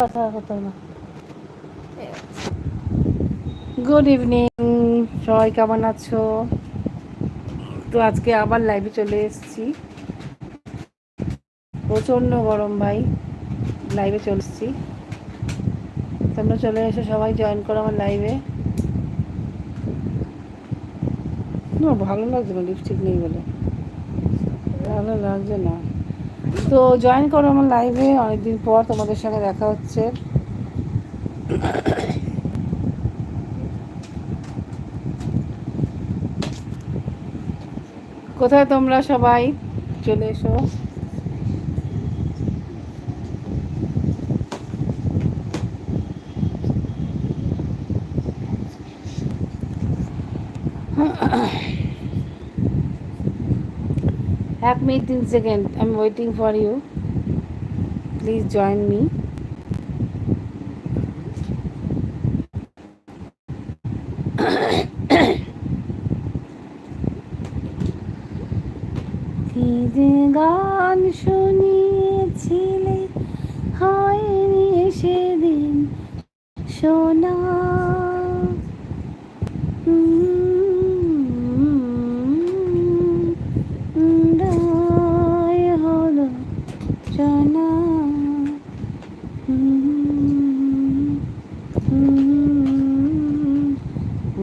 কথা হতো না। গুড ইভিনিং সবাই কেমন আছো? তো আজকে আবার লাইভে চলে এসেছি। প্রচণ্ড গরম ভাই লাইভে চলে এসেছি। তোমরা চলে এসো, সবাই জয়েন করো আমার লাইভে না, ভালো লাগছে না লিপস্টিক নেই বলে। ভালো লাগছে না। তো জয়েন করো আমার লাইভে অনেকদিন পর তোমাদের সঙ্গে দেখা হচ্ছে। কোথায় তোমরা সবাই? চলে এসো। Help me 10 seconds. I'm waiting for you. Please join me. গান শুনিয়েছিলে হয়নি সেদিন শোনা